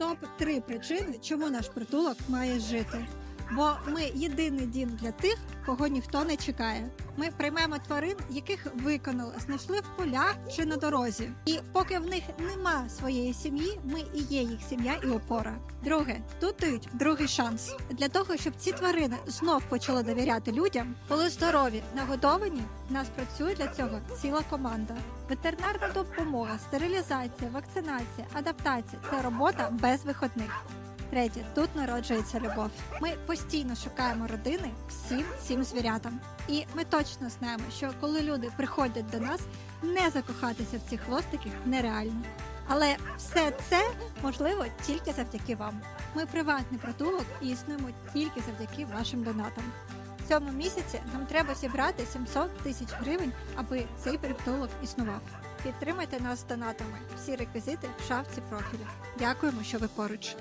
Топ 3 причини, чому наш притулок має жити. Бо ми єдиний дім для тих, кого ніхто не чекає. Ми приймемо тварин, яких виконали, знайшли в полях чи на дорозі. І поки в них нема своєї сім'ї, ми і є їх сім'я і опора. Друге, тут дають другий шанс для того, щоб ці тварини знов почали довіряти людям, були здорові, нагодовані. В нас працює для цього ціла команда. Ветеринарна допомога, стерилізація, вакцинація, адаптація це робота без виходних. Третє, тут народжується любов. Ми постійно шукаємо родини всім цим звірятам. І ми точно знаємо, що коли люди приходять до нас, не закохатися в цих хвостиків нереально. Але все це можливо тільки завдяки вам. Ми приватний притулок і існуємо тільки завдяки вашим донатам. В цьому місяці нам треба зібрати 700 тисяч гривень, аби цей притулок існував. Підтримайте нас донатами. Всі реквізити в шапці профілю. Дякуємо, що ви поруч.